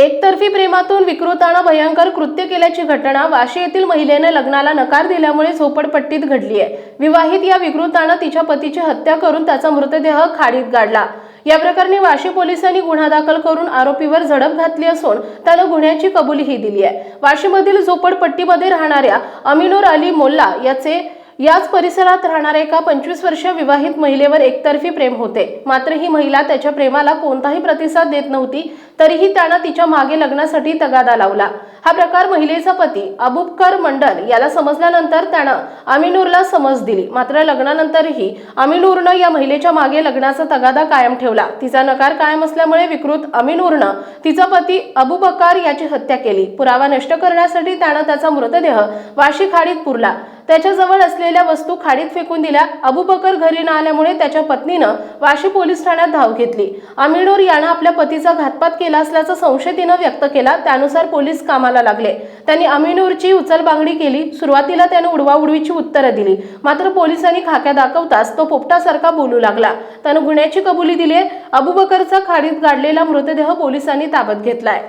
एकतर्फी प्रेमातून विकृतानं भयंकर कृत्य केल्याची घटना वाशी येथील महिलेने लग्नाला नकार दिल्यामुळे झोपडपट्टीत घडली आहे. विवाहित या विकृतानं तिच्या पतीची हत्या करून त्याचा मृतदेह खाडीत गाडला. या प्रकरणी वाशी पोलिसांनी गुन्हा दाखल करून आरोपीवर झडप घातली असून त्यानं गुन्ह्याची कबुलीही दिली आहे. वाशीमधील झोपडपट्टीमध्ये राहणाऱ्या अमिनोर अली मोल्ला याचे याच परिसरात राहणाऱ्या एका पंचवीस वर्ष विवाहित महिलेवर एकतर्फी प्रेम होते. मात्र ही महिला त्याच्या प्रेमाला कोणताही प्रतिसाद देत नव्हती तरीही त्यानं तिच्यामागे लग्नासाठी तगादा लावला. हा प्रकार महिलेचा पती अबुबकर मंडल याला समजल्यानंतर त्यानं अमिनूरला समज दिली. मात्र लग्नानंतरही अमिनूरनं या महिलेच्या मागे लग्नाचा तगादा कायम ठेवला. तिचा नकार कायम असल्यामुळे विकृत अमिनूरनं तिचा पती अबुबकर याची हत्या केली. पुरावा नष्ट करण्यासाठी त्यानं त्याचा मृतदेह वाशी खाडीत पुरला. त्याच्याजवळ असलेल्या वस्तू खाडीत फेकून दिल्या. अबुबकर घरी न आल्यामुळे त्याच्या पत्नीनं वाशी पोलीस ठाण्यात धाव घेतली. अमिनूर यानं आपल्या पतीचा घातपात केला असल्याचा संशय तिनं व्यक्त केला. त्यानुसार पोलीस कामाला लागले. त्यांनी अमिनूरची उचलबांगडी केली. सुरुवातीला त्यानं उडवाउडवीची उत्तरं दिली. मात्र पोलिसांनी खाक्या दाखवताच तो पोपटासारखा बोलू लागला. त्यानं गुन्ह्याची कबुली दिली अबुबकरचा खाडीत गाडलेला मृतदेह पोलिसांनी ताब्यात घेतलाय.